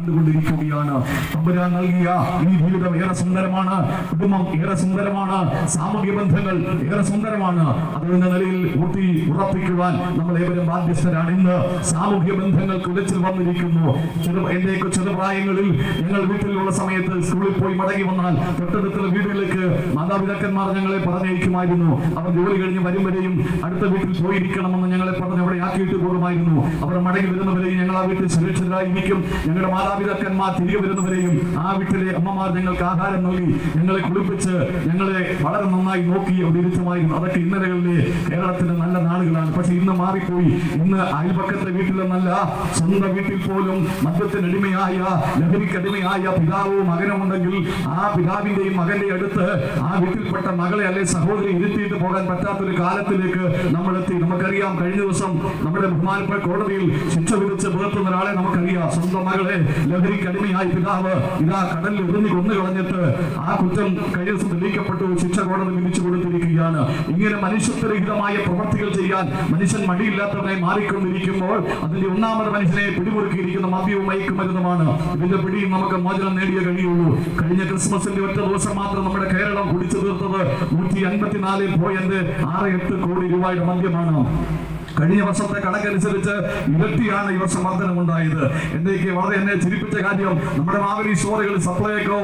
കണ്ടുകൊണ്ടിരിക്കുകയാണ്. തമ്പുരാൻ നൽകിയ ഈ ജീവിതം ഏറെ സുന്ദരമാണ്. കുടുംബം ഏറെ സുന്ദരമാണ്. സാമൂഹ്യ ബന്ധങ്ങൾ ഏറെ സുന്ദരമാണ്. അതെന്ന നിലയിൽ ഊട്ടി ഉറപ്പിക്കുവാൻ നമ്മൾ ഏവരും ബാധ്യസ്ഥരാണ്. ഇന്ന് സാമൂഹ്യ ബന്ധങ്ങൾ കുലച്ചിൽ വന്നിരിക്കുന്നു. ചെറു എന്റെയൊക്കെ ചെറുപ്രായങ്ങളിൽ ഞങ്ങൾ വീട്ടിലുള്ള സമയത്ത് സ്കൂളിൽ പോയി മടങ്ങി വന്നാൽ തൊട്ടടുത്തുള്ള വീടുകളിലേക്ക് മാതാപിതാക്കന്മാർ ഞങ്ങളെ പറഞ്ഞയക്കുമായിരുന്നു. അവർ ജോലി കഴിഞ്ഞ് വരും വരെയും അടുത്ത വീട്ടിൽ പോയിരിക്കണമെന്ന് ഞങ്ങളെ പറഞ്ഞ് അവിടെ ആക്കിയിട്ട് പോകുമായിരുന്നു. അവർ മടങ്ങി വരുന്നവരെയും ഞങ്ങൾ ആ വീട്ടിൽ സുരക്ഷിതരായിരിക്കും ഞങ്ങളുടെ മാതാപിതാക്കന്മാർ തിരികെ വരുന്നവരെയും ആ വീട്ടിലെ അമ്മമാർ ഞങ്ങൾക്ക് ആഹാരം നൽകി ഞങ്ങളെ കുളിപ്പിച്ച് ഞങ്ങളെ വളരെ നന്നായി നോക്കി തിരിച്ചുമായിരുന്നു അതൊക്കെ ഇന്നലകളിലെ കേരളത്തിന്റെ നല്ല നാളുകളാണ്. പക്ഷെ ഇന്ന് മാറിപ്പോയി. ഇന്ന് അയൽപക്കത്തെ വീട്ടിലെന്നല്ല സ്വന്തം വീട്ടിൽ പോലും മദ്യത്തിനടിമയായ ലഹരിക്കടിമയായ പിതാവോ മകനുമുണ്ടെങ്കിൽ ആ പിതാവിന്റെയും മകന്റെ അടുത്ത് ആ വീട്ടിൽപ്പെട്ട മകളെ അല്ലെ സഹോദരി ഇരുത്തിയിട്ട് പോകാൻ പറ്റാത്തൊരു കാലത്തിലേക്ക് നമ്മൾ എത്തി. നമുക്കറിയാം കഴിഞ്ഞ ദിവസം നമ്മുടെ ബഹുമാനപ്പെട്ട കോടതിയിൽ ശിക്ഷ വിധിച്ച് പുലർത്തുന്ന ഒരാളെ നമുക്കറിയാം. സ്വന്തം മകളെ ലഹരിക്ക് അടിമയായ പിതാവ് ഇതാ കടലിൽ എറിഞ്ഞു കൊന്നു കളഞ്ഞിട്ട് ആ കുറ്റം കഴിഞ്ഞ തെളിയിക്കപ്പെട്ടു. ശിക്ഷ കോടതി വിധിച്ചു കൊടുത്തിരിക്കുകയാണ്. ഇങ്ങനെ മനുഷ്യത്വരഹിതമായ പ്രവർത്തികൾ ചെയ്യാൻ മനുഷ്യൻ മടിയില്ലാത്തവനായി മാറിക്കൊണ്ടിരിക്കുമ്പോൾ അതിന്റെ ഒന്നാമത് മനുഷ്യനെ പിടിമുറുക്കിയിരിക്കുന്ന മദ്യവും മയക്കുമരുന്നുമാണ് ഇതിന്റെ പിടിയും നമുക്ക് മോചനം നേടിയേ കഴിയുള്ളൂ. കഴിഞ്ഞ ക്രിസ്മസിന്റെ ഒറ്റ ദിവസം മാത്രം നമ്മുടെ കേരളം കുടിച്ചു തീർത്തത് നൂറ്റി അൻപത്തിനാല് പോയിന്റ് ആറ് എട്ട് കോടി രൂപയുടെ മദ്യമാണ്. കഴിഞ്ഞ വർഷത്തെ കണക്കനുസരിച്ച് ഇരട്ടിയാണ് ഈ വർഷം വർധനം ഉണ്ടായത് എന്നേക്ക് വളരെ എന്നെ ചിരിപ്പിച്ച കാര്യം നമ്മുടെ മാവലി സ്റ്റോറുകൾ സപ്ലൈകോ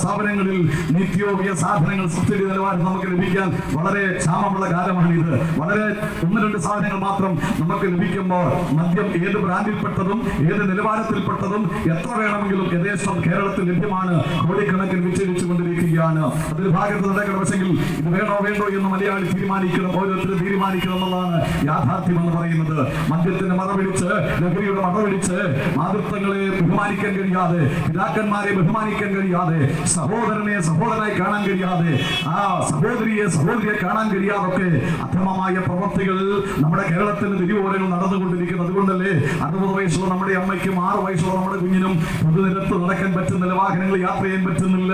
സ്ഥാപനങ്ങളിൽ നിത്യോപയ സാധനങ്ങൾ സബ്സിഡി നിലവാരം നമുക്ക് ലഭിക്കാൻ വളരെ ക്ഷാമമുള്ള കാലമാണിത്. വളരെ ഒന്ന് രണ്ട് സാധനങ്ങൾ മാത്രം നമുക്ക് ലഭിക്കുമ്പോൾ മദ്യം ഏത് ബ്രാൻഡിൽപ്പെട്ടതും ഏത് നിലവാരത്തിൽപ്പെട്ടതും എത്ര വേണമെങ്കിലും യഥേഷ്ടം കേരളത്തിൽ ലഭ്യമാണ്. കോടിക്കണക്കിന് വിച്ഛേദിച്ചു കൊണ്ടിരിക്കുകയാണ് അതിൽ ഭാഗത്ത് നടക്കണമെങ്കിൽ ഇത് വേണോ വേണ്ടോ എന്ന് മലയാളി തീരുമാനിക്കണം ഓരോരുത്തരും തീരുമാനിക്കണം എന്നുള്ളതാണ് യാഥാർത്ഥ്യം എന്ന് പറയുന്നത്. മദ്യത്തിന്റെ മറവിളിച്ച് ലഹരിയുടെ മറവിളിച്ച് മാതൃത്വങ്ങളെ ബഹുമാനിക്കാൻ കഴിയാതെ പിതാക്കന്മാരെ ബഹുമാനിക്കാൻ കഴിയാതെ സഹോദരനെ സഹോദരനായി കാണാൻ കഴിയാതെ ആ സഹോദരിയെ സഹോദരിയെ കാണാൻ കഴിയാതൊക്കെ അധമമായ പ്രവൃത്തികൾ നമ്മുടെ കേരളത്തിന്റെ തിരുവോരങ്ങൾ നടന്നുകൊണ്ടിരിക്കുന്നത് അതുകൊണ്ടല്ലേ അറുപത് വയസ്സുള്ള നമ്മുടെ അമ്മയ്ക്കും ആറ് വയസ്സുള്ള നമ്മുടെ കുഞ്ഞിനും പൊതുനിരത്ത് നടക്കാൻ പറ്റുന്നില്ല വാഹനങ്ങൾ യാത്ര ചെയ്യാൻ പറ്റുന്നില്ല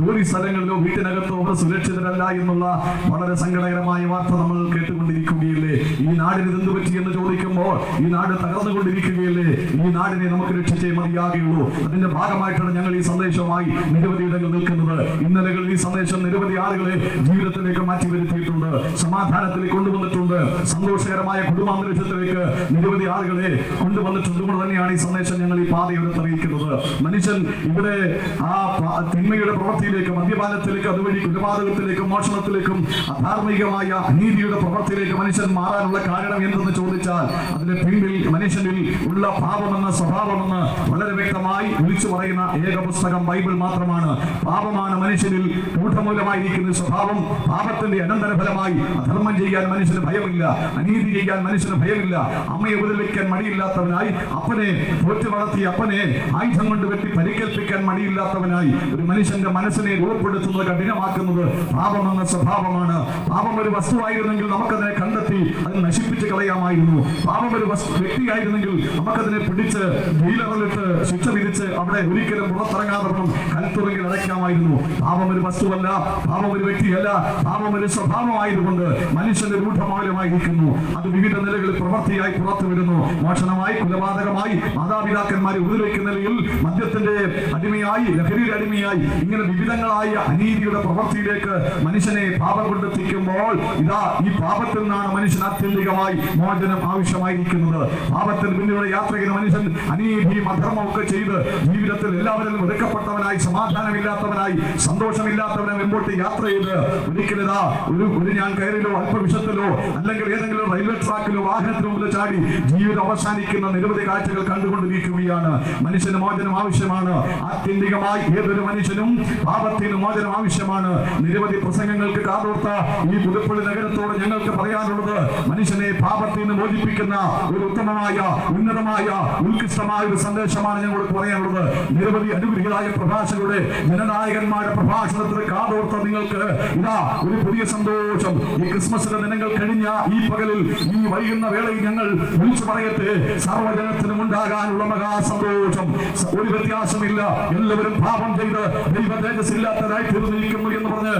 ജോലി സ്ഥലങ്ങളിലോ വീട്ടിനകത്തോ അവർ സുരക്ഷിതരല്ല എന്നുള്ള വളരെ സങ്കടകരമായ വാർത്ത നമ്മൾ കേട്ടുകൊണ്ടിരിക്കുകയല്ലേ? ഈ നാടിന് ഇതെന്ത് പറ്റി എന്ന് ചോദിക്കുമ്പോൾ ഈ നാട് തകർന്നുകൊണ്ടിരിക്കുകയല്ലേ? ഈ നാടിനെ നമുക്ക് രക്ഷിച്ചേ മതിയാകുകയുള്ളൂ. അതിന്റെ ഭാഗമായിട്ടാണ് ഞങ്ങൾ ഈ സന്ദേശവുമായി നിരവധി ഇടങ്ങൾ നിൽക്കുന്നത്. ഇന്നലകളിൽ ഈ സന്ദേശം നിരവധി ആളുകളെ ജീവിതത്തിലേക്ക് മാറ്റി വരുത്തിയിട്ടുണ്ട്. സമാധാനത്തിലേക്ക് കൊണ്ടുവന്നിട്ടുണ്ട്. സന്തോഷകരമായ കുടുംബാന്തരീക്ഷത്തിലേക്ക് നിരവധി ആളുകളെ കൊണ്ടുവന്നിട്ടുണ്ട് കൊണ്ട് തന്നെയാണ് ഈ സന്ദേശം ഞങ്ങൾ ഈ പാതയോടെ അറിയിക്കുന്നത്. മനുഷ്യൻ ഇവിടെ ആ തിന്മയുടെ പ്രവൃത്തിയിലേക്ക് മദ്യപാനത്തിലേക്ക് അതുവഴി കൊലപാതകത്തിലേക്കും മോഷണത്തിലേക്കും അധാർമികമായ നീതിയുടെ പ്രവർത്തിയിലേക്ക് മനുഷ്യൻ മാറാനുള്ള കാരണം എന്തെന്ന് ചോദിച്ചാൽ അതിന്റെ പിന്നിൽ മനുഷ്യനിൽ ഉള്ള പാപമെന്ന സ്വഭാവമെന്ന് വളരെ വ്യക്തമായി വിളിച്ചു പറയുന്ന ഏക പുസ്തകം ബൈബിൾ മാത്രമാണ്. പാപമാണ് മനുഷ്യനിൽ കൂട്ടമൂലമായിരിക്കുന്ന സ്വഭാവം. പാപത്തിന്റെ അനന്തരഫലമായി അധർമ്മം ചെയ്യാൻ മനുഷ്യന് ഭയമില്ല അനീതി ചെയ്യാൻ മനുഷ്യന് ഭയമില്ല അമ്മയെ ഉപദ്രവിക്കാൻ മടിയില്ലാത്തവനായി അപ്പനെ തോറ്റു വളർത്തി അപ്പനെ ആയുധം കൊണ്ട് വെട്ടി പരിക്കേൽപ്പിക്കാൻ മടിയില്ലാത്തവനായി ഒരു മനുഷ്യന്റെ മനസ്സിനെ രൂപപ്പെടുത്തുന്നത് കഠിനമാക്കുന്നത് പാപമെന്ന സ്വഭാവമാണ്. പാപം ഒരു വസ്തുവായിരുന്നെങ്കിൽ നമുക്കതിനെ കണ്ടെത്തി അത് നശിപ്പിച്ച് കളയാമായിരുന്നു. പാപം ഒരു വ്യക്തിയായിരുന്നെങ്കിൽ നമുക്കതിനെ പിടിച്ച് ജയിലറിലിട്ട് ശിക്ഷ വിധിച്ച് അവിടെ ഒരിക്കലും പുറത്തിറങ്ങാതെ കൽത്തുറങ്ങി അടയ്ക്കാമായിരുന്നു. പാപം ഒരു വസ്തുവല്ല പാപം ഒരു വ്യക്തിയല്ല പാപം ഒരു സ്വഭാവമായതുകൊണ്ട് മനുഷ്യന്റെ രൂഢമൂലമായിരിക്കുന്നു. അത് വിവിധ നിലകളിൽ പ്രവൃത്തിയായി പുറത്തു വരുന്നു. മോഷണമായി കൊലപാതകമായി മാതാപിതാക്കന്മാരെ ഉപദ്രവിക്കുന്ന നിലയിൽ മദ്യത്തിന്റെ അടിമയായി ലഹരിയുടെ അടിമയായി ഇങ്ങനെ വിവിധങ്ങളായ അനീതിയുടെ പ്രവൃത്തിയിലേക്ക് മനുഷ്യനെ പാപം കൊണ്ടെത്തിക്കുമ്പോൾ ഇതാ ഈ പാപത്തിൽ നിന്നാണ് മനുഷ്യൻ ആത്യന്തികമായി മോചനം ആവശ്യമായിരിക്കുന്നത്. പാപത്തിൽ പിന്നിലുള്ള യാത്ര ചെയ്യുന്ന മനുഷ്യൻ അനീതിയും അധർമ്മമൊക്കെ ചെയ്ത് ജീവിതത്തിൽ എല്ലാവരും വെറുക്കപ്പെട്ടവനായി സമാധാനമില്ലാത്തവനായി സന്തോഷമില്ലാത്തവനെ മുമ്പോട്ട് യാത്ര ചെയ്ത് ഒരിക്കലിതാ ഒരു ഒരു ഞാൻ കയറിലോ അല്പവിഷത്തിലോ അല്ലെങ്കിൽ ഏതെങ്കിലും റെയിൽവേ ട്രാക്കിലോ വാഹനത്തിന് മുമ്പിൽ ചാടി ജീവിതം അവസാനിക്കുന്ന നിരവധി കാഴ്ചകൾ കണ്ടുകൊണ്ടിരിക്കുകയാണ്. മനുഷ്യന് മോചനം ആവശ്യമാണ്. ആത്യന്തികമായി ഏതൊരു മനുഷ്യനും പാപത്തിന് മോചനം ആവശ്യമാണ്. നിരവധി പ്രസംഗങ്ങൾക്ക് കാതോർത്ത ഈ പുതുപ്പള്ളി നഗരത്തോട് ഞങ്ങൾക്ക് പറയാനുള്ളത് മനുഷ്യനെ പാപത്തിൽ നിന്ന് മോചിപ്പിക്കുന്ന ഒരു ഉത്തമമായ ഉന്നതമായ ഉത്കൃഷ്ടമായ ഒരു സന്ദേശമാണ് ഞങ്ങൾക്ക് പറയാനുള്ളത്. നിരവധി അനുഗ്രഹികളായ പ്രഭാഷകരുടെ ജനനായകന്മാരുടെ പ്രഭാഷണത്തിൽ കാതോർത്ത നിങ്ങൾക്ക് ഇതാ ഒരു പുതിയ സന്തോഷം. ഈ ക്രിസ്മസിന്റെ ദിനങ്ങൾ കഴിഞ്ഞ ഈ പകലിൽ ഈ വൈകുന്ന വേളയിൽ ഞങ്ങൾ വിളിച്ചു പറയട്ടെ. സർവജനത്തിനും ഉണ്ടാകാനുള്ള മഹാ സന്തോഷം ഒരു വ്യത്യാസമില്ല. എല്ലാവരും പാപം ചെയ്ത് ദൈവ തേജസ് ഇല്ലാത്തതായി തീർന്നിരിക്കുന്നു എന്ന് പറഞ്ഞ്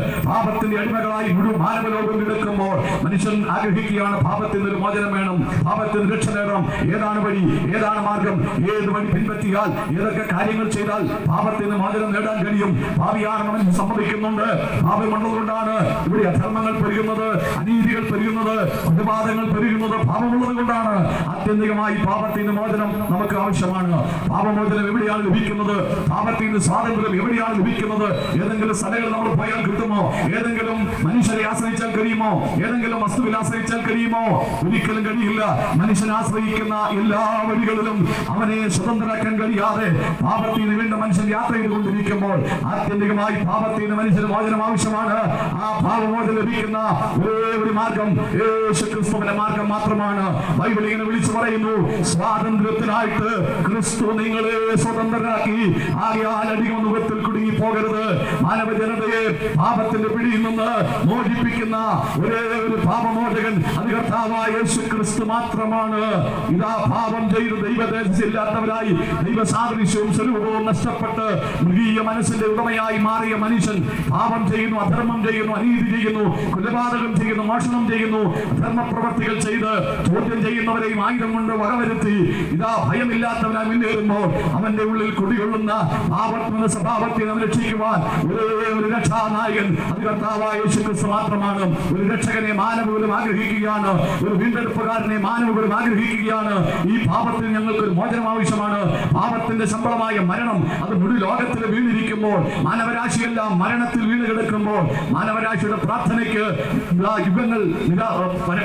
പാപത്തിന്റെ അടിമകളായി മുഴുവൻ മാനവലോകം എടുക്കുമ്പോൾ മനുഷ്യൻ ആഗ്രഹിക്കുകയാണ് പാപത്തിന് നിന്ന് മോചനം വേണം പാപത്തിന് രക്ഷ നേടണം. ഏതാണ് വഴി? ഏതാണ് മാർഗം? ഏത് വഴി പിൻപറ്റിയാൽ? ഏതൊക്കെ കാര്യങ്ങൾ ചെയ്താൽ പാപത്തിന് മോചനം നേടാൻ കഴിയും? ഭാവിയാണെന്ന് മനുഷ്യൻ സമ്മതിക്കുന്നുണ്ട് പാപമുള്ളതുകൊണ്ടാണ് ഇവിടെ അധർമ്മങ്ങൾ പെരുകുന്നത് അനീതികൾ പെരുകുന്നത് പ്രതിവാദങ്ങൾ പെരുകുന്നത് പാപമുള്ളത് കൊണ്ടാണ്. ആത്യന്തികമായി പാപത്തിന് മോചനം നമുക്ക് ആവശ്യമാണ്. പാപമോചനം എവിടെയാണ് ലഭിക്കുന്നത്? പാപത്തിന് സ്വാതന്ത്ര്യം എവിടെയാണ് ലഭിക്കുന്നത്? ഏതെങ്കിലും സ്ഥലങ്ങൾ നമ്മൾ പോയാൽ കിട്ടുമോ? ഏതെങ്കിലും മനുഷ്യരെ ആശ്രയിച്ചാൽ കഴിയുമോ? ഏതെങ്കിലും വസ്തുവിൽ ആശ്രയിച്ചാൽ കഴിയുമോ? ഒരിക്കലും കഴിയില്ല. മനുഷ്യൻ ആശ്രയിക്കുന്ന എല്ലാ വഴികളിലും അവനെ സ്വതന്ത്രരാക്കാൻ കഴിയാതെ പാപത്തിൽ വീണ്ടും മനുഷ്യൻ യാത്ര ചെയ്തുകൊണ്ടിരിക്കുമ്പോൾ ആത്യന്തികമായി നിന്ന് മനുഷ്യന് മോചനം ആവശ്യമാണ്. ആ പാപമോചനം ലഭിക്കുന്ന ഒരേ ഒരു മാർഗം യേശു ക്രിസ്തുവിന്റെ മാർഗം മാത്രമാണ്. ബൈബിൾ ഇങ്ങനെ വിളിച്ചു പറയുന്നു സ്വാതന്ത്ര്യത്തിനായിട്ട് ക്രിസ്തു നിങ്ങളെ സ്വതന്ത്രരാക്കി. ആകെ ആകയാൽ മുഖത്തിൽ കുടുങ്ങി പോകരുത് മാനവ ജനതയെ പാപത്തിന്റെ പിടിയിൽ നിന്ന് മോചിപ്പിക്കുന്ന ഒരേ ഒരു പാപമോചകൻ അത് കർത്താവായ ക്രിസ്തു മാത്രമാണ്. ഇതാ പാപം ചെയ്ത് ദൈവദേശില്ലാത്തവരായി ദൈവസാദൃശ്യവും സ്വരൂപവും നഷ്ടപ്പെട്ട് മൃഗീയ മനസ്സിന്റെ ഉടമയായി മാറിയ മനുഷ്യൻ പാപം ചെയ്യുന്നു അധർമ്മം ചെയ്യുന്നു അനീതി ചെയ്യുന്നു കൊലപാതകം ചെയ്യുന്നു മോഷണം ചെയ്യുന്നു ധർമ്മപ്രവർത്തികൾ ചെയ്ത് ചോദ്യം ചെയ്യുന്നവരെയും ആയുധം കൊണ്ട് വകവരുത്തി ഇതാ ഭയമില്ലാത്തവനായി മുന്നേറുമ്പോൾ അവന്റെ ഉള്ളിൽ കുടികൊള്ളുന്ന പാപത്മ സ്വഭാവത്തെ നാം രക്ഷിക്കുവാൻ ഒരേ ഒരു രക്ഷാനായകൻ അത് കർത്താവായ യേശു മാത്രമാണ്. ഒരു രക്ഷകനെ മാനവകുലം ആഗ്രഹിക്കുകയാണ്. ഒരു വീണ്ടെടുപ്പുകാരനെ മാനവകുലം ആഗ്രഹിക്കുകയാണ്. ഈ പാപത്തിൽ ഞങ്ങൾക്ക് ഒരു മോചനം ആവശ്യമാണ്. പാപത്തിന്റെ ശമ്പളമായ മരണം അത് മുഴു ലോകത്തിൽ വീണിരിക്കുമ്പോൾ മാനവരാശിയെല്ലാം മരണത്തിൽ വീണ് കിടക്കുമ്പോൾ മാനവരാശിയുടെ പ്രാർത്ഥനയ്ക്ക് യുഗങ്ങൾ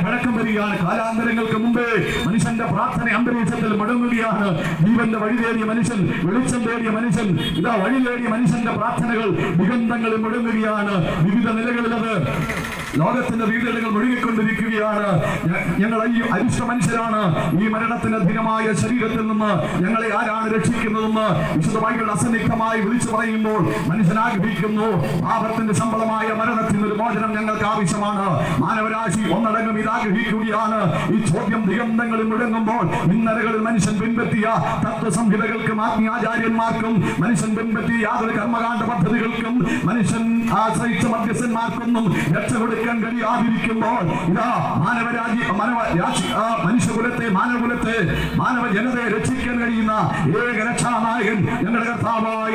പഴക്കം വരികയാണ്. കാലാന്തരങ്ങൾക്ക് മുമ്പേ മനുഷ്യന്റെ പ്രാർത്ഥന അന്തരീക്ഷത്തിൽ മടങ്ങുകയാണ് ജീവന്റെ വഴി തേടിയ മനുഷ്യൻ വെളിച്ചം തേടിയ മനുഷ്യൻ ഇതാ വഴി തേടിയ മനുഷ്യന്റെ പ്രാർത്ഥനകൾ ദിഗന്ധങ്ങളിൽ മുടങ്ങുകയാണ് വിവിധ നിലകളിലത് ലോകത്തിന്റെ വീടുകൾ മുഴുകിക്കൊണ്ടിരിക്കുകയാണ്. ഞങ്ങൾ അരിഷ്ട മനുഷ്യരാണ്. ഈ മരണത്തിന്റെ അധീനമായ ശരീരത്തിൽ നിന്ന് ഞങ്ങളെ ആരാണ് രക്ഷിക്കുന്നതെന്ന് വിശദമായി അസന്നിഗ്ധമായി വിളിച്ചു പറയുമ്പോൾ മനുഷ്യൻ ആഗ്രഹിക്കുന്നു പാപത്തിന്റെ ശമ്പളമായ മരണത്തിൽ ഒരു മോചനം ഞങ്ങൾക്ക് ആവശ്യമാണ്. മാനവരാശി ഒന്നടങ്കം ഇത് ആഗ്രഹിക്കുകയാണ്. ഈ ചോദ്യം ദിഗന്ധങ്ങളിൽ മുഴങ്ങുമ്പോൾ ഇന്നലകളിൽ മനുഷ്യൻ പിൻപറ്റിയ തത്വസംഹിതകൾക്കും ആത്മീയാചാര്യന്മാർക്കും മനുഷ്യൻ പിൻപറ്റിയ യാതൊരു കർമ്മകാണ്ഡ പദ്ധതികൾക്കും മനുഷ്യൻ ആശ്രയിച്ച മധ്യസ്ഥന്മാർക്കൊന്നും രക്ഷ കൊടുക്കാൻ കഴിയാതിരിക്കുമ്പോൾ ഇതാ മാനവരാജി മാനവ മനുഷ്യകുലത്തെ മാനവകുലത്തെ മാനവ ജനതയെ രക്ഷിക്കാൻ കഴിയുന്ന ഏക രക്ഷാനായകൻ ഞങ്ങളുടെ കർത്താവായ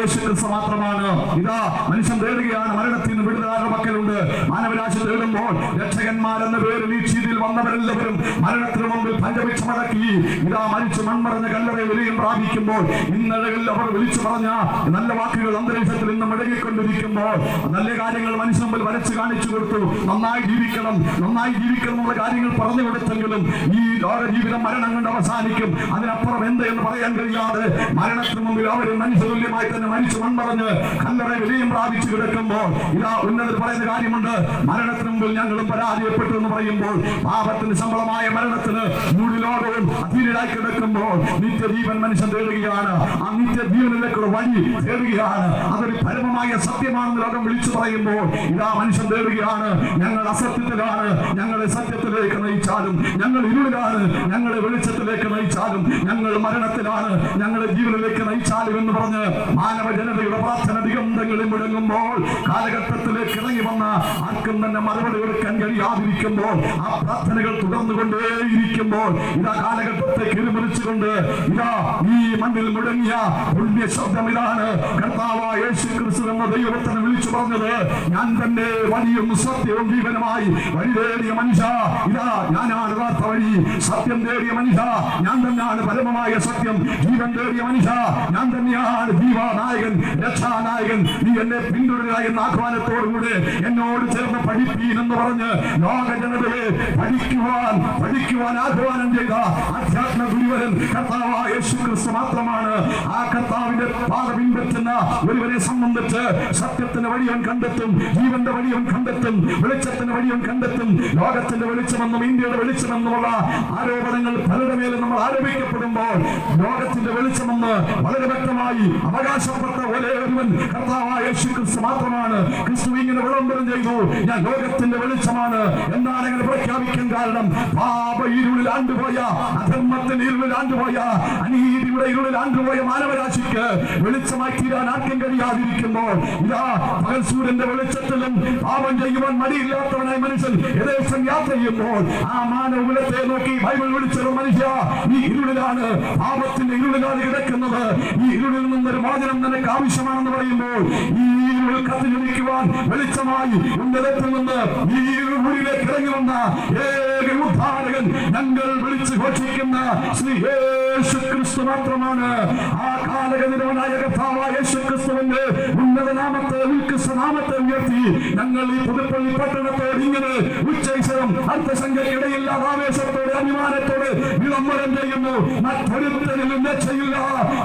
മാത്രമാണ്. ഇതാ മനുഷ്യൻ തേടുകയാണ് മരണത്തിന് വിടുതലാരുടെ മക്കളുണ്ട് മാനവരാശി തേടുമ്പോൾ രക്ഷകന്മാരെന്ന പേര് വീക്ഷി വന്നവരെല്ലാവരും മരണത്തിന് മുമ്പിൽ പഞ്ചഭിക്ഷ മടക്കി ഇതാ മരിച്ചു മൺമറഞ്ഞ കല്ലറയെ വിലയും പ്രാപിക്കുമ്പോൾ ഇന്നലകളിൽ അവർ വിളിച്ചു പറഞ്ഞ നല്ല വാക്കുകൾ അന്തരീക്ഷത്തിൽ ഇന്ന് മുടങ്ങിക്കൊണ്ടിരിക്കുമ്പോൾ നല്ല കാര്യങ്ങൾ മനുഷ്യ മുമ്പിൽ വരച്ചു കാണിച്ചു കൊടുത്തു. നന്നായി ജീവിക്കണം നന്നായി ജീവിക്കണം എന്നുള്ള കാര്യങ്ങൾ പറഞ്ഞു കൊടുത്തെങ്കിലും ഈ ലോക ജീവിതം മരണം കൊണ്ട് അവസാനിക്കും. അതിനപ്പുറം എന്ത് എന്ന് പറയാൻ കഴിയാതെ മരണത്തിന് മുമ്പിൽ അവർ മനുഷ്യതുല്യമായി തന്നെ മരിച്ചു മൺമറഞ്ഞ് കല്ലറ വിലയും പ്രാപിച്ചു കിടക്കുമ്പോൾ ഇതാ ഉന്നതർ പറയുന്ന കാര്യമുണ്ട്. മരണത്തിന് മുമ്പിൽ ഞങ്ങളും പരാജയപ്പെട്ടു എന്ന് പറയുമ്പോൾ പാപത്തിന് സമ്പളമായ മരണത്തിന് മുഴു ലോകവും അധീനരായി കിടക്കുമ്പോൾ നിത്യജീവൻ മനുഷ്യൻ തേടുകയാണ്. ആ നിത്യജീവനിലേക്കുള്ള വഴി തേടുകയാണ്. അതൊരു പരമമായ സത്യമാണെന്ന് ലോകം വിളിച്ചു പറയുമ്പോൾ ഇതാ മനുഷ്യൻ തേടുകയാണ്. ഞങ്ങൾ അസത്യത്തിലാണ്. ഞങ്ങളെ സത്യത്തിലേക്ക് നയിച്ചാലും ഞങ്ങൾ ഇരുളിലാണ്. ഞങ്ങളെ വെളിച്ചത്തിലേക്ക് നയിച്ചാലും ഞങ്ങൾ മരണത്തിലാണ്. ഞങ്ങളെ ജീവനിലേക്ക് നയിച്ചാലും എന്ന് പറഞ്ഞ് മാനവ ജനതയുടെ പ്രാർത്ഥന ദിഗന്ധങ്ങളിൽ മുഴങ്ങുമ്പോൾ കാലഘട്ടത്തിലേക്ക് ഇറങ്ങി വന്ന ആർക്കും തന്നെ മറുപടി കൊടുക്കാൻ കഴിയാതിരിക്കുമ്പോൾ ആ പ്രാർത്ഥനകൾ തുടർന്നുകൊണ്ടേയിരിക്കുമ്പോൾ ഇതാ കാലഘട്ടത്തെ കിരുമറിച്ചുകൊണ്ട് ഇതാ ഈ മണ്ണിൽ മുടങ്ങിയ പുണ്യ ശബ്ദം ഇതാണ് കർത്താവായ യേശു ക്രിസ്തു എന്ന ദൈവത്തിന് വിളിച്ചു പറഞ്ഞത് ഞാൻ തന്നെ വഴിയും സത്യവും ജീവനമായി വഴി തേടിയ മനുഷ്യ ഇതാ ഞാനാണ് യഥാർത്ഥ വഴി. സത്യം തേടിയ മനുഷ്യ ഞാൻ തന്നെയാണ് പരമമായ സത്യം. ജീവൻ തേടിയ മനുഷ്യ ഞാൻ തന്നെയാണ് ജീവനായകൻ രക്ഷാനായകൻ. നീ എന്നെ പിന്തുടരുക എന്ന ആഹ്വാനത്തോടുകൂടെ എന്നോട് ചേർന്ന് പഠിപ്പീൻ എന്ന് പറഞ്ഞ് ലോക ജനതയെ പഠിക്കുവാൻ പഠിക്കുവാൻ ആഹ്വാനം ചെയ്ത അധ്യാത്മ ഗുരുവരൻ കർത്താവായ യേശു ക്രിസ്തു മാത്രമാണ്. ആ കർത്താവിന്റെ പാത പിൻപറ്റുന്ന ഒരുവരെ സംബന്ധിച്ച് സത്യത്തിന്റെ വഴിയവൻ കണ്ടെത്തും ജീവന്റെ വഴിയവൻ കണ്ടെത്തും വെളിച്ചത്തിന്റെ വഴിയവൻ കണ്ടെത്തും ലോകത്തിന്റെ വെളിച്ചമെന്നും ഇന്ത്യയുടെ വെളിച്ചമെന്നുമുള്ള ആരോപണങ്ങൾ പലരുടെ മേലും നമ്മൾ ആരോപിക്കപ്പെടുമ്പോൾ ലോകത്തിന്റെ വെളിച്ചമെന്ന് വളരെ വ്യക്തമായി അവകാശപ്പെട്ട ഒരേ ഒരുവൻ കർത്താവായ യേശു ക്രിസ്തു മാത്രമാണ്. ക്രിസ്തു ഇങ്ങനെ വിളംബരം ചെയ്തു ഞാൻ ലോകത്തിന്റെ വെളിച്ചമാണ് എന്നാണ് അങ്ങനെ പ്രഖ്യാപിക്കാൻ കാരണം പാപ ഇരുളിൽ ആണ്ടുപോയ അധർമ്മത്തിന്റെ ഇരുളിൽ ആണ്ടുപോയ അനീതിയുടെ ഇരുളിൽ ആണ്ടുപോയ മാനവരാശിക്ക് വെളിച്ചമായി തീരാൻ ആർക്കും കഴിയാതിരിക്കുമ്പോൾ ഇതാ പകൽ സൂര്യന്റെ വെളിച്ചത്തിലും പാപം ചെയ്യുവാൻ മടിയില്ലാത്തവനായി മനുഷ്യൻ യഥേഷ്ടം യാത്ര ചെയ്യുമ്പോൾ ആ മാനവ കുലത്തെ നോക്കി ബൈബിൾ വിളിച്ചത് മനുഷ്യ ഈ ഇരുളിലാണ് പാപത്തിന്റെ ഇരുളിലാണ് കിടക്കുന്നത്. ഈ ഇരുളിൽ നിന്നൊരു മോചനം നിനക്ക് ആവശ്യമാണെന്ന് പറയുമ്പോൾ ഈ ഇരുൾ കത്തിജൊലിക്കുവാൻ വെളിച്ചമായി ഉന്നതത്തിൽ നിന്ന് ഈ ഇരുളിലേക്ക് ഇറങ്ങി വന്ന ഏക ഉദ്ധാരകൻ ഞങ്ങൾ വിളിച്ചു ഘോഷിക്കുന്ന ശ്രീ യേശു ക്രിസ്തു മാത്രമാണ് ആ കാലഗതിരവനായ കർത്താവായ യേശു ക്രിസ്തുവിന്റെ ഉന്നത നാമത്തെ ഉത്കൃഷ്ട നാമത്തെ ഉയർത്തി ഞങ്ങൾ ഈ പുതുപ്പള്ളി പട്ടണത്തോട് ഇങ്ങനെ ഉച്ചൈശ്വരം അർത്ഥസംഖ്യയിടയില്ല ആവേശത്തോടെ അഭിമാനത്തോടെ വിളംബരം ചെയ്യുന്നു. മറ്റൊരുത്തരിലും രക്ഷയില്ല.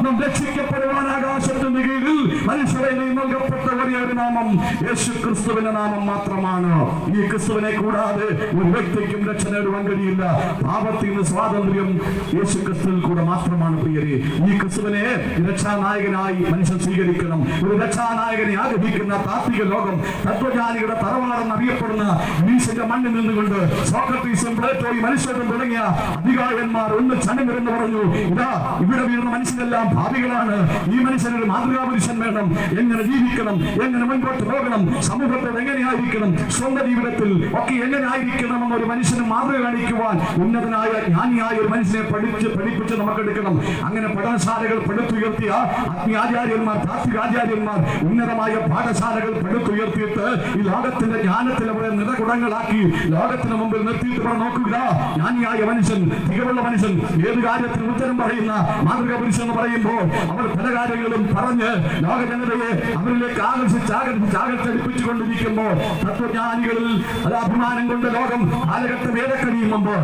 നാം രക്ഷിക്കപ്പെടുവാൻ ആകാശത്തിന്റെ കീഴിൽ മനുഷ്യരെ നൽകപ്പെട്ട ഒരേ ഒരു നാമം യേശു ക്രിസ്തുവിന്റെ നാമം മാത്രമാണ്. ഈ ക്രിസ്തുവിനെ കൂടാതെ ഒരു വ്യക്തിക്കും രക്ഷ നേടുവാൻ കഴിയില്ല. പാപത്തിൽ നിന്ന് സ്വാതന്ത്ര്യം യേശു ക്രിസ്തുവിൽ കൂടെ മാത്രമാണ് പ്രിയരെ. ഈ ക്രിസ്തുവിനെ രക്ഷാനായകനായി മനുഷ്യൻ സ്വീകരിക്കണം. ഒരു രക്ഷാനായകനെ ആഗ്രഹിക്കുന്ന താത്വിക ലോകം തത്വജ്ഞാനികളുടെ തറവാടെന്ന് അറിയപ്പെടുന്ന ഗ്രീസിന്റെ മണ്ണിൽ നിന്നുകൊണ്ട് സോക്രട്ടീസും പ്ലേറ്റോയും മനുഷ്യരും തുടങ്ങിയ അധികാരന്മാർ ഒന്ന് ചണങ്ങരെന്ന് പറഞ്ഞു ഇതാ ഇവിടെ വീഴുന്ന മനുഷ്യരെല്ലാം ഭാവികളാണ്. ഈ മനുഷ്യനൊരു മാതൃകാ പുരുഷൻ വേണം. എങ്ങനെ ജീവിക്കണം? എങ്ങനെ മുൻപോട്ട് പോകണം? സമൂഹത്തോട് എങ്ങനെയായിരിക്കണം? സ്വന്തം ജീവിതത്തിൽ ഒക്കെ എങ്ങനെ ആയിരിക്കണം എന്നൊരു മനുഷ്യന് മാതൃക കാണിക്കുവാൻ ഉന്നതനായ ജ്ഞാനിയായ ഒരു മനുഷ്യനെ പഠിപ്പിച്ച് നമുക്ക് എടുക്കണം അങ്ങനെ പഠനശാലകൾ പടുത്തുയർത്തിയ ആത്മീയാചാര്യന്മാർ താത്വികാചാര്യന്മാർ ഉന്നതമായ പാഠശാലകൾ പടുത്തുയർത്തിയിട്ട് ഈ ലോകത്തിന്റെ ജ്ഞാനത്തിൽ അവരെ നിറകുടങ്ങളാക്കി ലോകത്തിന് മുമ്പിൽ നിർത്തിയിട്ട് ഇവിടെ നോക്കുക. ജ്ഞാനിയായ മനുഷ്യൻ തികവുള്ള മനുഷ്യൻ ഏത് കാര്യത്തിന് ഉത്തരം പറയുന്ന മാതൃക പുരുഷൻ എന്ന് പറയുമ്പോൾ അവർ പല കാര്യങ്ങളും പറഞ്ഞ് ലോക ജനതയെ അവരിലേക്ക് ആകർഷിച്ച് ആകർഷിച്ച് ആകർഷടിപ്പിച്ചുകൊണ്ടിരിക്കുമ്പോൾ തത്വജ്ഞാനികളിൽ അത് അഭിമാനം കൊണ്ട് ലോകം കാലഘട്ടം ഏറെ കഴിയുമ്പോൾ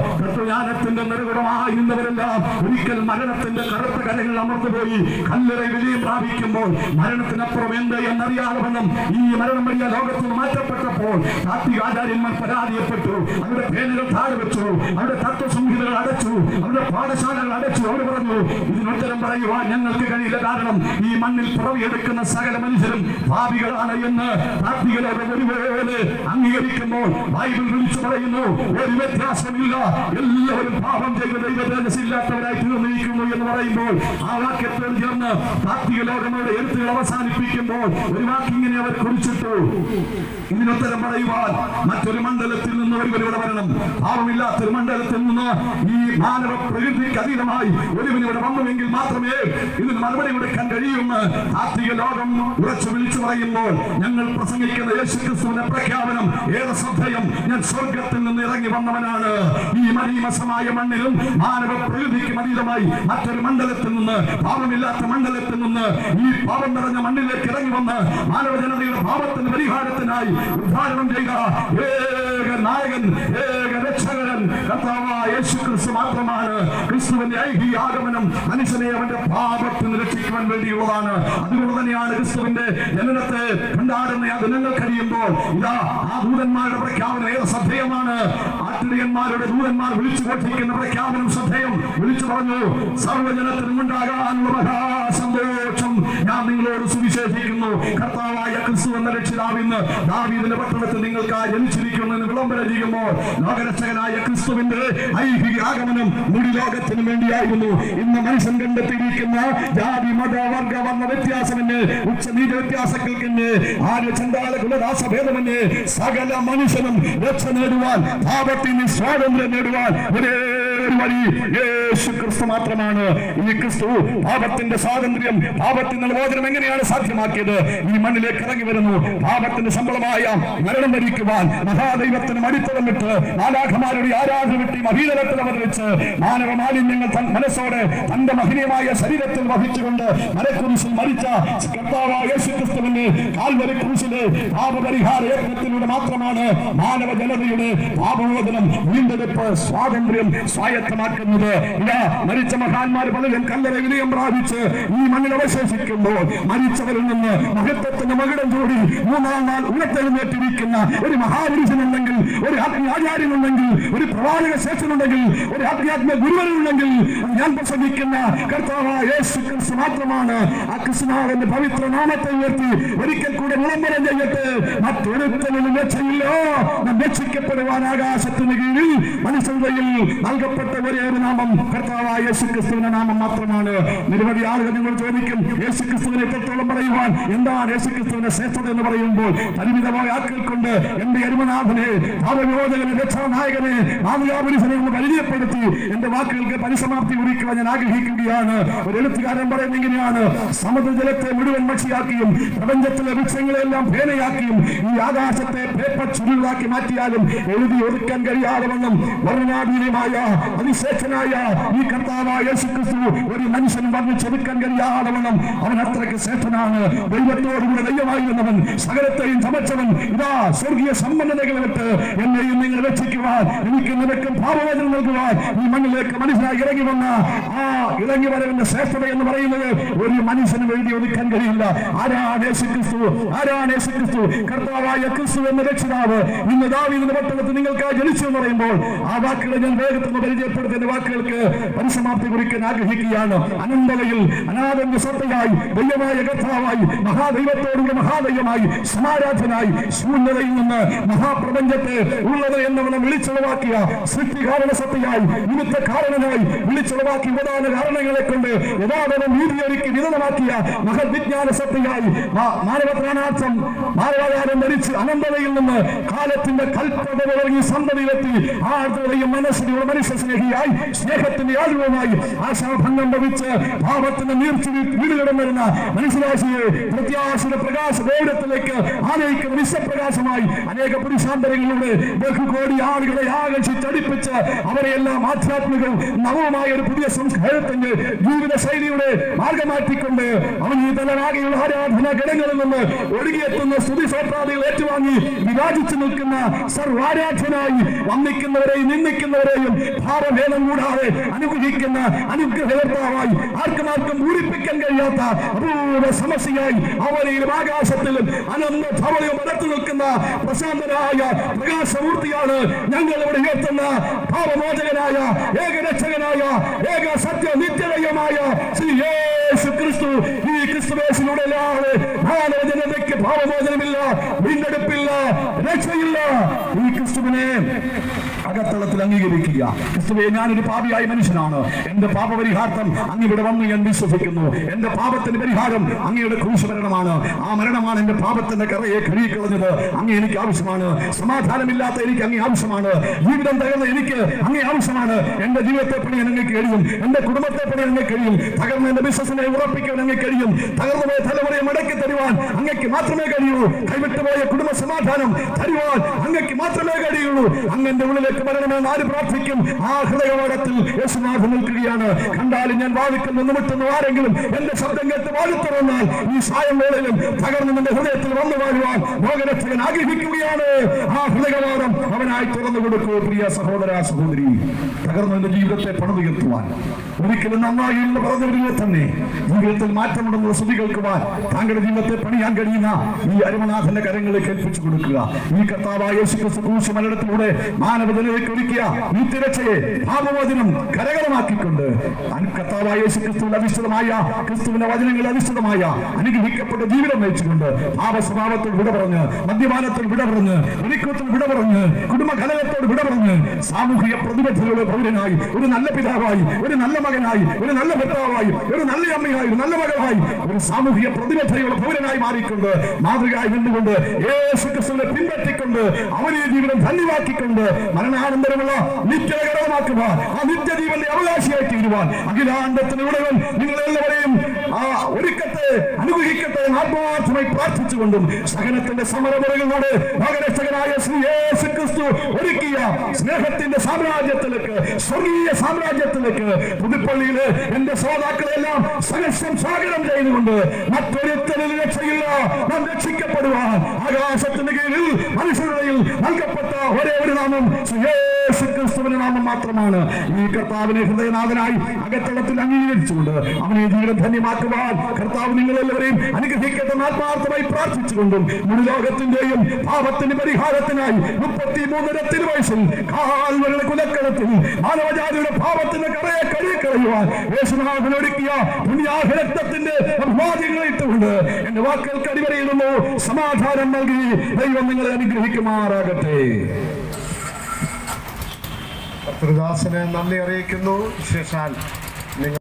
തത്വജ്ഞാനത്തിന്റെ നിറകുടമായിരുന്നവരെല്ലാം ഒരിക്കൽ മരണത്തിന്റെ കറുത്ത കരകൾ അമർന്നുപോയി. കല്ലറ വിജയം പ്രാപിക്കുമ്പോൾ മരണത്തിനപ്പുറം എന്ത് എന്നറിയാതെ ഈ മരണം വലിയ ലോകത്തിൽ മാറ്റപ്പെട്ടപ്പോൾ താത്വികാചാര്യന്മാർ പരാതിയപ്പെട്ടു. അവരുടെ പേരുകൾ താഴെ വെച്ചു. അവരുടെ തത്വസംഹിതകൾ അടച്ചു. അവരുടെ പാഠശാലകൾ അടച്ചു. അവർ പറഞ്ഞു ഇതിനുത്തരം പറയുവാൻ ഞങ്ങൾക്ക് കഴിയില്ല. കാരണം ഈ മണ്ണിൽ പിറവിയെടുക്കുന്ന സകല മനുഷ്യരും ഭാവികളാണ് എന്ന് ഒരുപോലെ അംഗീകരിക്കുമ്പോൾ ബൈബിൾ വിളിച്ചു പറയുന്നു ഒരു വ്യത്യാസമില്ല. എല്ലാവരും പാപം ചെയ്ത് ദൈവതേജസ്സില്ലാത്തവരായി തീർന്നിരിക്കുന്നു എന്ന് പറയുമ്പോൾ ആ വാക്യത്തോട് ചേർന്ന് താത്വിക ലോകങ്ങളുടെ എഴുത്തുകൾ അവസാനിപ്പിക്കുമ്പോൾ ഒരു വാക്കിങ്ങനെ അവർ കുറിച്ചിട്ടു. ഇതിനുത്തരം പറയുവാൻ മറ്റൊരു മണ്ഡലത്തിൽ നിന്ന് ഒരുവർ ഇവിടെ വരണം. പാപമില്ലാത്തൊരു മണ്ഡലത്തിൽ നിന്ന് ഈ മാനവ പ്രകൃതിക്ക് അതീതമായി ഒരുവൻ ഇവിടെ വന്നുവെങ്കിൽ മാത്രമേ ഇതിന് മറുപടി കൊടുക്കാൻ കഴിയുമെന്ന് താത്വിക ലോകം ഉറച്ചു വിളിച്ചു പറയുമ്പോൾ ഞങ്ങൾ പ്രസംഗിക്കുന്ന യേശുക്രിസ്തുവിന്റെ പ്രഖ്യാപനം ഏറെ ശ്രദ്ധയും ഞാൻ സ്വർഗത്തിൽ നിന്ന് ഇറങ്ങി വന്നവനാണ്. ഈ മരീമസമായ മണ്ണിലും മാനവ പ്രകൃതിക്ക് അതീതമായി മറ്റൊരു മണ്ഡലത്തിൽ നിന്ന് പാപമില്ലാത്ത മണ്ഡലത്തിൽ നിന്ന് ഈ പാപം നിറഞ്ഞ മണ്ണിലേക്ക് ഇറങ്ങി വന്ന് മാനവ ജനതയുടെ പാപത്തിന് പരിഹാരത്തിനായി ഉദ്ഘാടനം ചെയ്ത ഏക നായകൻ ഏക രക്ഷകൻ കർത്താവായ ക്രിസ്തുവിന്റെ ഐഹിക ആഗമനം മനുഷ്യനെ അവന്റെ തന്നെയാണ് കൊണ്ടാടുന്ന ഇതാ ആ പ്രഖ്യാപനം ഏറെ വിളിച്ചു പ്രഖ്യാപനം വിളിച്ചു പറഞ്ഞു സുവിശേഷിക്കുന്നു. കർത്താവായ പട്ടണത്തിൽ നിങ്ങൾക്ക് എന്ന് ക്രിസ്തുവിന്റെ ഐഹിക ആഗമനം മുടി ലോകത്തിന് വേണ്ടിയായിരുന്നു. ഇന്ന് മനുഷ്യൻ കണ്ടെത്തിയിരിക്കുന്ന ജാതി മത വർഗ വർണ വ്യത്യാസമെന്ന് ഉച്ചനീച വ്യത്യാസങ്ങൾക്കെന്ന് ആര്യ ചണ്ടാല കുലദാസഭേദമെന്ന് സകല മനുഷ്യനും രക്ഷ നേടുവാൻ പാപത്തിന് സ്വാതന്ത്ര്യം നേടുവാൻ ഒരേ ഒരു വഴി യേശു ക്രിസ്തു മാത്രമാണ്. ഈ ക്രിസ്തു പാപത്തിന്റെ സ്വാതന്ത്ര്യം പാപത്തിന്റെ മോചനം എങ്ങനെയാണ് സാധ്യമാക്കിയത്? ഈ മണ്ണിലേക്ക് ഇറങ്ങി വരുന്നു. പാപത്തിന്റെ ശമ്പളമായ മരണം വരിക്കുവാൻ മഹാദൈവത്തിന് മടിത്തളം വിട്ട് നാലാഖമാരുടെ ആരാധന വിട്ടി മഹീതലത്തിൽ അവതരിച്ച് മാനവ മാലിന്യങ്ങൾ മനസ്സോടെ തന്റെ മഹനീയമായ ശരീരത്തിൽ വഹിച്ചുകൊണ്ട് മരക്കുരിശിൽ മരിച്ച കർത്താവായ യേശുക്രിസ്തുവിന്റെ കാൽവരി കുരിശിലെ പാപപരിഹാര യജ്ഞത്തിലൂടെ മാത്രമാണ് മാനവ ജനതയുടെ പാപമോചനം വീണ്ടെടുപ്പ് സ്വാതന്ത്ര്യം സ്വായത്തമാക്കുന്നത് ഇതാ മരിച്ച മഹാന്മാർ പലരും കല്ലറ വിനയം പ്രാപിച്ച് ഈ മണ്ണിൽ അവശേഷിക്കുമ്പോൾ മരിച്ചവരിൽ നിന്ന് മഹത്വത്തിന്റെ മകിടം ചൂടി മൂന്നാം നാൾ ഉയർത്തെഴുന്നേറ്റിരിക്കുന്ന ഒരു മഹാപുരുഷനുണ്ടെങ്കിൽ ഒരു ആചാര്യനുണ്ടെങ്കിൽ ഒരു പ്രവാചക ശേഷനുണ്ടെങ്കിൽ ഒരു ആധ്യാത്മിക ഗുരുവനുണ്ടെങ്കിൽ ഞാൻ പ്രസംഗിക്കുന്ന കർത്താവായ യേശു ക്രിസ്തു മാത്രമാണ് ആ കൃഷ്ണാവിന്റെ പവിത്ര നാമത്തെ ഉയർത്തി ഒരിക്കൽ കൂടെ വിളംബരം ചെയ്യട്ടെ. മറ്റൊരുത്തനും രക്ഷയില്ലോ. രക്ഷിക്കപ്പെടുവാൻ ആകാശത്തിന് കീഴിൽ മനുഷ്യതയിൽ നൽകപ്പെട്ട ഒരേ ഒരു നാമം? കർത്താവായ യേശു ക്രിസ്തുവിന്റെ നാമം മാത്രമാണ്. നിരവധി ആളുകൾ നിങ്ങൾ ചോദിക്കും യേശു ക്രിസ്തുവിനെ എത്രത്തോളം പറയുവാൻ? എന്താണ് യേശു ക്രിസ്തുവിന്റെ ശ്രേഷ്ഠത എന്ന് പറയുമ്പോൾ പരിമിതമായ ആക്കൾ കൊണ്ട് എന്റെ അരുമനാഥനെ ഭാവവിരോധകനെ രക്ഷാനായകനെ മാതൃകാപുരുഷനെ ഒന്ന് പരിചയപ്പെടുത്തി. എന്റെ വാക്കുകൾക്ക് പരിസമാപ്തി കുറിക്കുവാൻ ഞാൻ ആഗ്രഹിക്കുകയാണ്. ഒരു എഴുത്തുകാരൻ പറയുന്ന ഇങ്ങനെയാണ്. സമുദ്രജലത്തെ മുഴുവൻ മക്ഷിയാക്കിയും പ്രപഞ്ചത്തിലെ വൃക്ഷങ്ങളെല്ലാം ഭേനയാക്കിയും ഈ ആകാശത്തെ പേപ്പർ ചുരുളാക്കി മാറ്റിയാലും എഴുതി ഒതുക്കാൻ കഴിയാതെ വണ്ണം വർണാധീനമായ അതിശേഷനായ ഈ കർത്താവായ ഒരു മനുഷ്യൻ വർണിച്ചെടുക്കാൻ കഴിയാതെ വണ്ണം അവൻ അത്രയ്ക്ക് ശ്രേഷ്ഠനാണ്. ദൈവത്തോടുകൂടെ ദൈവമായിരുന്നവൻ സകലത്തെയും സമച്ചവൻ ഇതാ സ്വർഗീയ സമ്പന്നതകൾ വിട്ട് എന്നെയും നിങ്ങൾ രക്ഷിക്കുവാൻ എനിക്ക് നിനക്കും ഭാവവചനം നൽകുവാൻ ഈ മണ്ണിലേക്ക് മനുഷ്യനായി ഇറങ്ങി വന്ന ആ ഇറങ്ങി വരവിന്റെ ശ്രേഷ്ഠത എന്ന് പറയുന്നത് ഒരു മനുഷ്യനും എഴുതി ഒതുക്കാൻ കഴിയില്ല. ആരാണ് യേശു ക്രിസ്തു ആരാണ് യേശു ക്രിസ്തു കർത്താവായ ക്രിസ്തു എന്ന രക്ഷിതാവ് ഇന്ന് ദാവീദിന്റെ പട്ടണത്തിൽ നിങ്ങൾക്കായി ജനിച്ചു എന്ന് പറയുമ്പോൾ ആ വാക്കുകളെ ഞാൻ വേഗത്തിൽ നിന്ന് പരിചയപ്പെടുത്തി എന്റെ വാക്കുകൾക്ക് പരിസമാപ്തി കുറിക്കാൻ ആഗ്രഹിക്കുകയാണ്. അനന്തതയിൽ അനാഥന്റെ സത്തയായി ദൈവമായ കർത്താവായി മഹാദൈവത്തോടുള്ള മഹാദൈവമായി സമാരാധനായി ശൂന്യതയിൽ നിന്ന് മഹാപ്രപഞ്ചത്തെ ഉള്ളത് എന്നവനെ വിളിച്ചുളവാക്കിയ സൃഷ്ടികാരണ സത്തയായി നിമിത്ത കാരണനായി വിളിച്ചുളവാക്കി ഉപദാന കാരണങ്ങളെ കൊണ്ട് യഥാതനം നീതിയൊരുക്കി വിതമാക്കിയ മഹദ്വിജ്ഞാന സത്തയായി മാനവത്രാനാർത്ഥം മാനവാകാരം ധരിച്ച് അനന്തതയിൽ നിന്ന് കാലത്തിന്റെ കൽപ്പത സന്തതിയിലെത്തി ആർദ്രതയും മനസ്സിലുള്ള മനുഷ്യ സ്നേഹിയായി സ്നേഹത്തിന്റെ ആലുവമായി ആശാഭംഗം ഭവിച്ച് ഭാവത്തിന്റെ നീർച്ച വീടുകടം വരുന്ന മനുഷ്യരാശിയെ പ്രത്യാശയുടെ പ്രകാശ ഗൗരവത്തിലേക്ക് ആനയിക്കുന്ന വിശ്വപ്രകാശമായി അനേക പുരുഷാന്തരങ്ങളിലൂടെ ബഹുകോടി ആളുകളെ ആകർഷിച്ചടിപ്പിച്ച് അവരെയെല്ലാം ആധ്യാത്മികവും നവമായ ഒരു പുതിയ സംസ്കാരത്തിന്റെ ജീവിത ശൈലിയുടെ മാർഗമാറ്റിക്കൊണ്ട് അവൻ ഈ തലനാകെയുള്ള ആരാധന ഘടകങ്ങളിൽ നിന്ന് ഒഴുകിയെത്തുന്ന സ്തുതി സോത്രാദികൾ ഏറ്റുവാങ്ങി വിരാജിച്ചു നിൽക്കുന്ന സർവാരാധ്യനായി വന്നിക്കുന്നവരെയും നിന്ദിക്കുന്നവരെയും ഭാവഭേദം കൂടാതെ അനുഗ്രഹിക്കുന്ന അനുഗ്രഹകർത്താവായി ആർക്കും പൂരിപ്പിക്കാൻ കഴിയാത്ത അപൂർവ സമസ്യയായി അവരെയും ആകാശത്തിലും അനന്ത ധവളയും അടുത്തു നിൽക്കുന്ന പ്രശാന്തനായ പ്രകാശമൂർത്തിയാണ് ഞങ്ങൾ ഇവിടെ ഉയർത്തുന്ന ഭാവമോചകനായ ഏകരക്ഷകനായ ഏക സത്യ നിത്യദൈവമായ ശ്രീ യേശു ക്രിസ്തു. ഈ ക്രിസ്തുവേശിലൂടെ ജനതയ്ക്ക് ഭാവമോചനമില്ല വീണ്ടെടുപ്പില്ല രക്ഷയില്ല. ഈ ക്രിസ്തുവിനെ അകത്തളത്തിൽ അംഗീകരിക്കുക. ക്രിസ്തുവെ ഞാനൊരു പാപിയായ മനുഷ്യനാണ്. എന്റെ പാപപരിഹാർത്ഥം അങ്ങ് ഇവിടെ വന്നു ഞാൻ വിശ്വസിക്കുന്നു. എന്റെ പാപത്തിന്റെ പരിഹാരം അങ്ങയുടെ ക്രൂശമരണമാണ് ആ മരണമാണ് എന്റെ പാപത്തിന്റെ കറയെ കഴുകിക്കളഞ്ഞത്. അങ്ങ് എനിക്ക് ആവശ്യമാണ്. സമാധാനമില്ലാത്ത എനിക്ക് അങ്ങേ ആവശ്യമാണ്. ജീവിതം തകർന്ന എനിക്ക് അങ്ങേ ആവശ്യമാണ്. എന്റെ ജീവിതത്തെ പണി അങ്ങനെ കഴിയും. എന്റെ കുടുംബത്തെ പണി എന്നെ കഴിയും. തകർന്ന എന്റെ ബിസിനസിനെ ഉറപ്പിക്കാൻ അങ്ങനെ കഴിയും. തകർന്നു പോയ തലമുറയെ മടക്കി തരുവാൻ അങ്ങക്ക് മാത്രമേ കഴിയൂ. കൈവിട്ടുപോയ കുടുംബ സമാധാനം തരുവാൻ അങ്ങക്ക് മാത്രമേ കഴിയുള്ളൂ. അങ്ങന്റെ ഉള്ളിലേക്ക് വരണമെന്ന് ആര് പ്രാർത്ഥിക്കും. ആ ഹൃദയോടത്തിൽ യേശുനാഥ് നിൽക്കുകയാണ്. കണ്ടാലും ഞാൻ വാദിക്കുന്നു നിമിട്ടുന്നു ആരെങ്കിലും എന്റെ ശബ്ദം കേട്ട് വാദിത്തുറന്നാൽ ഈ സായം വേളയിലും തകർന്ന് നിന്റെ ഹൃദയത്തിൽ വന്നു വാഴുവാൻ ലോകരക്ഷകൻ ആഗ്രഹിക്കുകയാണ്. ആ ഹൃദയവാദം അവനായി തുറന്നു കൊടുക്കൂ പ്രിയ സഹോദര സഹോദരി. തകർന്നു നിന്റെ ജീവിതത്തെ പണിതുയർത്തുവാൻ ഒരിക്കലും നന്നായി എന്ന് പറഞ്ഞവരിലെ തന്നെ. ജീവിതത്തിൽ മാറ്റമുണ്ടെന്ന് സ്തുതി കേൾക്കുവാൻ താങ്കളുടെ ജീവിതത്തെ പണിയാൻ കഴിയുന്ന ഈ അരുമനാഥന്റെ കരങ്ങളിൽ കേൾപ്പിച്ചു കൊടുക്കുക. ഈ കർത്താവായ യേശുക്രിസ്തു ക്രൂശ് മരണത്തിലൂടെ മാനവജനതയ്ക്ക് ഒരുക്കിയ നിത്യരക്ഷയെ ഭാവവചനം കരകരമാക്കിക്കൊണ്ട് കർത്താവായ യേശുക്രിസ്തുവിൽ അധിഷ്ഠിതമായ ക്രിസ്തുവിന്റെ വചനങ്ങളിൽ അധിഷ്ഠിതമായ അനുഗ്രഹിക്കപ്പെട്ട ജീവിതം നയിച്ചുകൊണ്ട് ഭാവസ്വഭാവത്തിൽ വിട പറഞ്ഞ് മദ്യപാനത്തിൽ വിട പറഞ്ഞ് ഒരുക്കത്തിൽ വിട പറഞ്ഞ് കുടുംബഘടകത്തോട് വിട പറഞ്ഞ് സാമൂഹിക പ്രതിബദ്ധതയുടെ പൗരനായി ഒരു നല്ല പിതാവായി ഒരു നല്ല മകനായി ഒരു നല്ല ഭർത്താവായി ഒരു നല്ല അമ്മയായി ഒരു നല്ല മകളായി ഒരു സാമൂഹിക പ്രതിബദ്ധതയുള്ള പൗരനായി മാറിക്കൊണ്ട് മാതൃകയായി നിന്നുകൊണ്ട് യേശു ക്രിസ്തുവിനെ പിൻപറ്റിക്കൊണ്ട് അവനെ ജീവിതം ധന്യമാക്കിക്കൊണ്ട് മരണ മരണാനന്തരമുള്ള നിത്യകരമാക്കുവാൻ ആ നിത്യജീവന്റെ അവകാശിയായി തീരുവാൻ അഖിലാണ്ടത്തിനുടവൻ നിങ്ങളെല്ലാവരെയും ആ ഒരുക്കത്തെ അനുഗ്രഹിക്കട്ടെ എന്ന് ആത്മാർത്ഥമായി പ്രാർത്ഥിച്ചുകൊണ്ടും സഹനത്തിന്റെ സമരമുറകളോട് ലോകരക്ഷകനായ ശ്രീ യേശു ക്രിസ്തു ഒരുക്കിയ സ്നേഹത്തിന്റെ സാമ്രാജ്യത്തിലേക്ക് സ്വർഗീയ സാമ്രാജ്യത്തിലേക്ക് പുതുപ്പള്ളിയിൽ എന്റെ ശ്രോതാക്കളെല്ലാം സഹസ്രം സ്വാഗതം ചെയ്തുകൊണ്ട് മറ്റൊരുത്തരിൽ രക്ഷയില്ല നാം രക്ഷിക്കപ്പെടുവാൻ ആകാശത്തിന് കീഴിൽ മനുഷ്യരുടെയിൽ നാമം ക്രിസ്തുവിന്റെ നാമം മാത്രമാണ്. ഈ കർത്താവിനെ ഹൃദയനാഥനായി അകത്തളത്തിൽ അംഗീകരിച്ചുകൊണ്ട് അവനെ ധന്യമാക്കുവാൻ കർത്താവ് നിങ്ങളെല്ലാവരെയും അനുഗ്രഹിക്കട്ടെ ആത്മാർത്ഥമായി പ്രാർത്ഥിച്ചുകൊണ്ടും മുഴു ലോകത്തിന്റെയും പാപത്തിന്റെ പരിഹാരത്തിനായി മുപ്പത്തി മൂന്നര വയസ്സിൽ കാൽവരുടെ കുലക്കളത്തിൽ മാനവജാതിയുടെ പാപത്തിന്റെ കറയെ കഴുകിക്കളയുവാൻ യേശുനാഥൻ ഒരുക്കിയ പുണ്യാഹരക്തത്തിന്റെ അഭിവാദ്യങ്ങൾ ഇട്ടുകൊണ്ട് എന്റെ വാക്കുകൾക്ക് അടിവരയിടുന്നു. സമാധാനം നൽകി ദൈവം നിങ്ങളെ അനുഗ്രഹിക്കുമാറാകട്ടെ. കർത്തൃദാസന് നന്ദി അറിയിക്കുന്നു. വിശേഷാൽ